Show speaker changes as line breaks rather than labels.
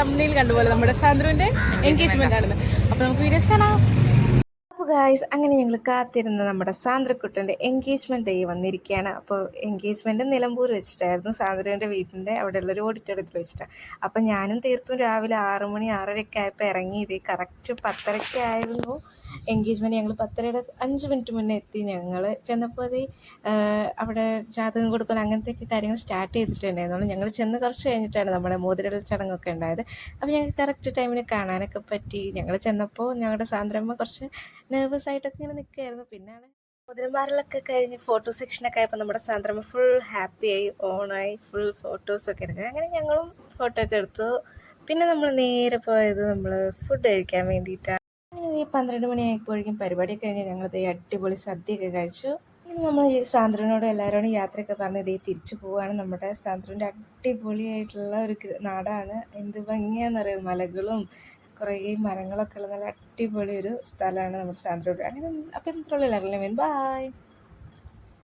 തമ്മിൽ കണ്ടുപോലെ നമ്മുടെ സാന്ദ്രുവിന്റെ എൻഗേജ്മെന്റ് ആണെന്ന്. അപ്പൊ നമുക്ക് വീഡിയോസ് കാണാം.
അപ്പോൾ ഗായ്സ് അങ്ങനെ ഞങ്ങൾ കാത്തിരുന്ന നമ്മുടെ സാന്ദ്രക്കുട്ടന്റെ എൻഗേജ്മെന്റ് ഡേ വന്നിരിക്കുകയാണ്. അപ്പോൾ എൻഗേജ്മെന്റ് നിലമ്പൂർ വെച്ചിട്ടായിരുന്നു സാന്ദ്രന്റെ വീട്ടിന്റെ അവിടെയുള്ള ഒരു ഓഡിറ്റോറിയത്തിൽ വെച്ചിട്ടാണ് അപ്പോൾ ഞാനും തീർത്തും രാവിലെ ആറ് മണി ആറരയൊക്കെ ആയപ്പോൾ ഇറങ്ങി. ഇത് കറക്റ്റ് പത്തരയ്ക്ക് ആയിരുന്നു എൻഗേജ്മെന്റ് ഞങ്ങൾ പത്തരയുടെ അഞ്ച് മിനിറ്റ് മുന്നേ എത്തി. ഞങ്ങൾ ചെന്നപ്പോൾ അത് അവിടെ ജാതകം കൊടുക്കൽ അങ്ങനത്തെയൊക്കെ കാര്യങ്ങൾ സ്റ്റാർട്ട് ചെയ്തിട്ടുണ്ടായിരുന്നു. ഞങ്ങൾ ചെന്ന് കുറച്ച് കഴിഞ്ഞിട്ടാണ് നമ്മുടെ മോതിരടൽ ചടങ്ങൊക്കെ ഉണ്ടായത്. അപ്പോൾ ഞങ്ങൾക്ക് കറക്റ്റ് ടൈമിന് കാണാനൊക്കെ പറ്റി. ഞങ്ങൾ ചെന്നപ്പോൾ ഞങ്ങളുടെ സാന്ദ്രമ്മ കുറച്ച് നെർവസ് ആയിട്ടൊക്കെ ഇങ്ങനെ നിൽക്കുകയായിരുന്നു പിന്നാണ് മുതിരന്മാരിലൊക്കെ കഴിഞ്ഞ് ഫോട്ടോ സെക്ഷനൊക്കെ ആയപ്പോൾ നമ്മുടെ സാന്ദ്രമ്മ ഫുൾ ഹാപ്പിയായി ഓണായി ഫുൾ ഫോട്ടോസൊക്കെ എടുക്കുക അങ്ങനെ ഞങ്ങളും ഫോട്ടോ ഒക്കെ എടുത്തു. പിന്നെ നമ്മൾ നേരെ പോയത് നമ്മൾ ഫുഡ് കഴിക്കാൻ വേണ്ടിയിട്ടാണ്. ഈ പന്ത്രണ്ട് മണിയായപ്പോഴേക്കും പരിപാടി കഴിഞ്ഞ് ഞങ്ങൾ ഈ അടിപൊളി സദ്യയൊക്കെ കഴിച്ചു. ഇനി നമ്മൾ ഈ സാന്ദ്രനോട് എല്ലാവരോടും യാത്രയൊക്കെ പറഞ്ഞ് ഇതേ തിരിച്ചു പോവുകയാണ് നമ്മുടെ സാന്ദ്രന്റെ അടിപൊളിയായിട്ടുള്ള ഒരു നാടാണ്. എന്ത് ഭംഗിയാണെന്നറിയാം മലകളും കുറേ മരങ്ങളൊക്കെ ഉള്ള നല്ല അടിപൊളി ഒരു സ്ഥലമാണ് നമ്മുടെ സാന്ദ്രോട് അങ്ങനെ അപ്പം ഇത്രയുള്ള ലെവലിന് ബൈ.